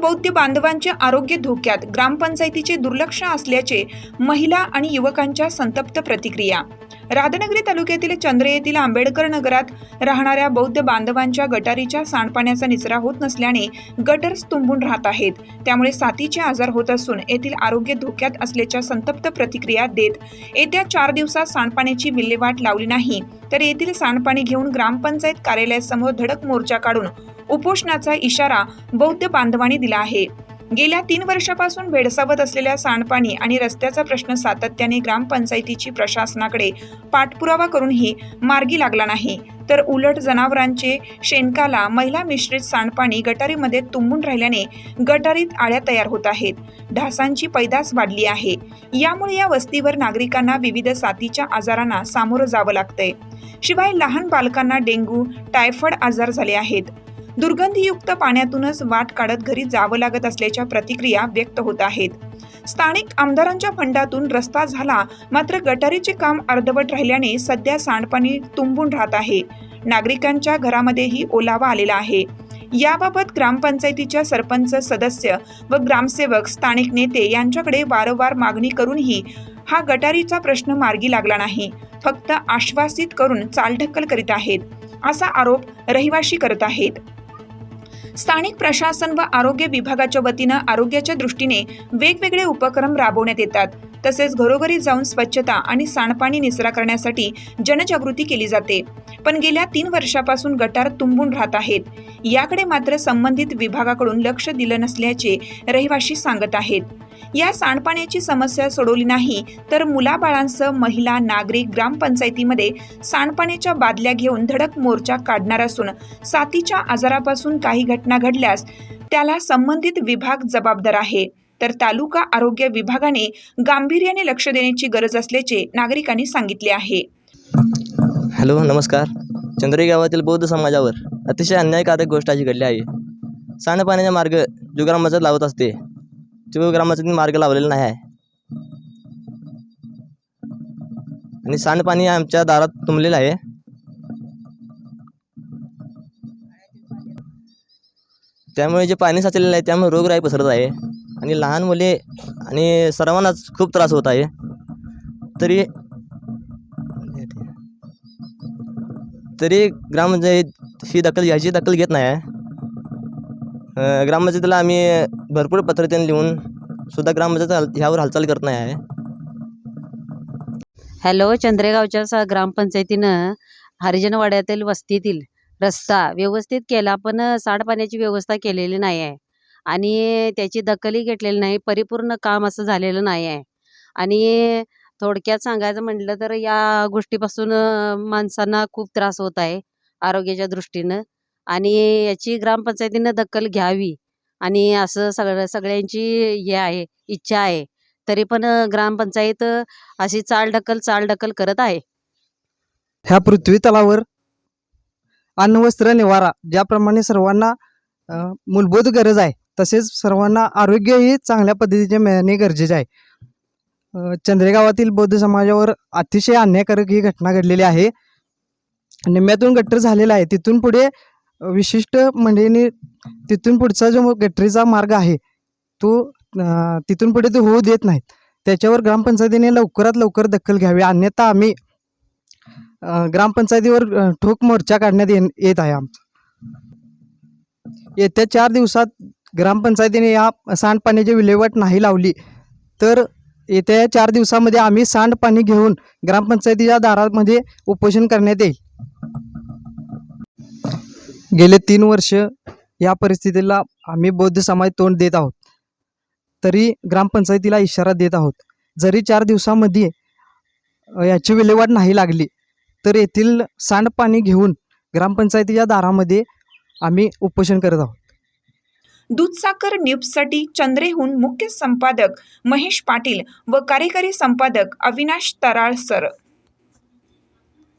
बौद्ध बांधवांचे आरोग्य धोक्यात ग्रामपंचायतीचे दुर्लक्ष असल्याचे महिला आणि युवकांच्या संतप्त प्रतिक्रिया. राधानगरी तालुक्यातील चंद्रे येथील आंबेडकर नगरात राहणाऱ्या बौद्ध बांधवांच्या गटारीच्या सांडपाण्याचा निचरा होत नसल्याने गटर्स तुंबून राहत आहेत. त्यामुळे साथीचे आजार होत असून येथील आरोग्य धोक्यात असल्याच्या संतप्त प्रतिक्रिया देत येत्या चार दिवसात सांडपाण्याची विल्हेवाट लावली नाही. तर येथील सांडपाणी घेऊन ग्रामपंचायत कार्यालयासमोर धडक मोर्चा काढून उपोषणाचा इशारा बौद्ध बांधवांनी दिला आहे. गेल्या तीन वर्षापासून भेडसावत असलेल्या सांडपाणी आणि रस्त्याचा प्रश्न सातत्याने ग्रामपंचायतीची प्रशासनाकडे पाठपुरावा करूनही मार्गी लागला नाही. तर उलट जनावरांचे शेणकाला महिला मिश्रित सांडपाणी गटारीमध्ये तुंबून राहिल्याने गटारीत आळ्या तयार होत आहेत. ढासांची पैदास वाढली आहे. यामुळे या वस्तीवर नागरिकांना विविध साथीच्या आजारांना सामोरं जावं लागतंय. शिवाय लहान बालकांना डेंग्यू टायफॉइड आजार झाले आहेत. दुर्गंधीयुक्त पाण्यातूनच वाट काढत घरी जावं लागत असल्याच्या प्रतिक्रिया व्यक्त होत आहेत. स्थानिक आमदारांच्या फंडातून रस्ता झाला मात्र गटारीचे काम अर्धवट राहिल्याने सध्या सांडपाणी तुंबून राहत आहे. नागरिकांच्या घरामध्येही ओलावा आलेला आहे. याबाबत ग्रामपंचायतीच्या सरपंच सदस्य व ग्रामसेवक स्थानिक नेते यांच्याकडे वारंवार मागणी करूनही हा गटारीचा प्रश्न मार्गी लागला नाही. फक्त आश्वासित करून चालढकल करीत आहेत असा आरोप रहिवाशी करत आहेत. स्थानिक प्रशासन व आरोग्य विभागाच्या वतीनं आरोग्याच्या दृष्टीने वेगवेगळे उपक्रम राबवण्यात येतात. तसेच घरोघरी जाऊन स्वच्छता आणि सांडपाणी निचरा करण्यासाठी जनजागृती केली जाते. पण गेल्या तीन वर्षापासून गटार तुंबून राहत आहेत. याकडे मात्र संबंधित विभागाकडून लक्ष दिलं नसल्याचे रहिवाशी सांगत आहेत. या सांडपाण्याची समस्या सोडवली नाही तर मुलाबाळांसह महिला नागरिक ग्रामपंचायतीमध्ये सांडपाण्याच्या बादल्या घेऊन धडक मोर्चा काढणार असून साथीच्या आजारापासून काही घटना घडल्यास त्याला संबंधित विभाग जबाबदार आहे. तर तालुका आरोग्य विभागाने गांभीर्याने लक्ष देण्याची गरज असल्याचे नागरिकांनी सांगितले आहे. हॅलो नमस्कार. चंद्रे गावातील बौद्ध समाजावर अतिशय अन्यायकारक गोष्ट अशी घडली आहे. सांडपाण्याचा मार्ग जो लावत असते. तो मार्ग लावलेला नाही आहे. आणि सांडपाणी आमच्या दारात तुंबलेलं आहे. त्यामुळे जे पाणी साचलेलं आहे त्यामुळे रोगराई पसरत आहे. आणि लहान मुले आणि सर्वांनाच खूप त्रास होत आहे. तरी तरी ग्रामपंचायत ही दखल ह्याची दखल घेत नाही आहे. ग्रामपंचायतीला आम्ही भरपूर पत्र त्यांनी लिहून सुद्धा ग्रामपंचायत हाल- ह्यावर हालचाल करत नाही आहे. हॅलो चंद्रेगावच्या सा ग्रामपंचायतीनं हरिजनवाड्यातील वस्तीतील रस्ता व्यवस्थित केला पण सांडपाण्याची व्यवस्था केलेली नाही आहे. आणि त्याची दखलही घेतलेली नाही परिपूर्ण काम असं झालेलं नाही आहे. आणि थोडक्यात सांगायचं म्हटलं तर या गोष्टीपासून माणसांना खूप त्रास होत आहे आरोग्याच्या दृष्टीनं. आणि याची ग्रामपंचायतीनं दखल घ्यावी आणि असं सगळं सगळ्यांची हे आहे इच्छा आहे. तरी पण ग्रामपंचायत अशी चालढकल चालढकल करत आहे. ह्या पृथ्वी तलावर अन्न वस्त्र निवारा ज्याप्रमाणे सर्वांना मूलभूत गरज आहे तसेच सर्वांना आरोग्यही चांगल्या पद्धतीचे मिळणे गरजेचे आहे. चंद्रेगावातील बौद्ध समाजावर अतिशय अन्यायकारक ही घटना घडलेली आहे. निम्म्यातून गट्टर झालेला आहे. तिथून पुढे विशिष्ट मंडळींनी तिथून पुढचा जो गटरीचा मार्ग आहे तो तिथून पुढे तो होऊ देत नाहीत. त्याच्यावर ग्रामपंचायतीने लवकरात लवकर दखल घ्यावी अन्यथा आम्ही ग्रामपंचायतीवर ठोक मोर्चा काढण्यात ये येत आहे आमचा. येत्या चार दिवसात ग्रामपंचायतीने या सांडपाण्याची विल्हेवाट नाही लावली तर येत्या चार दिवसामध्ये आम्ही सांडपाणी घेऊन ग्रामपंचायतीच्या दारामध्ये उपोषण करण्यात येईल. गेले तीन वर्ष या परिस्थितीला आम्ही बौद्ध समाज तोंड देत आहोत. तरी ग्रामपंचायतीला इशारा देत आहोत. जरी चार दिवसामध्ये याची विल्हेवाट नाही लागली तर येथील सांडपाणी घेऊन ग्रामपंचायतीच्या दारामध्ये आम्ही उपोषण करत आहोत. दूधसाकर न्यूजसाठी चंद्रेहून मुख्य संपादक महेश पाटील व कार्यकारी संपादक अविनाश तराळ सर.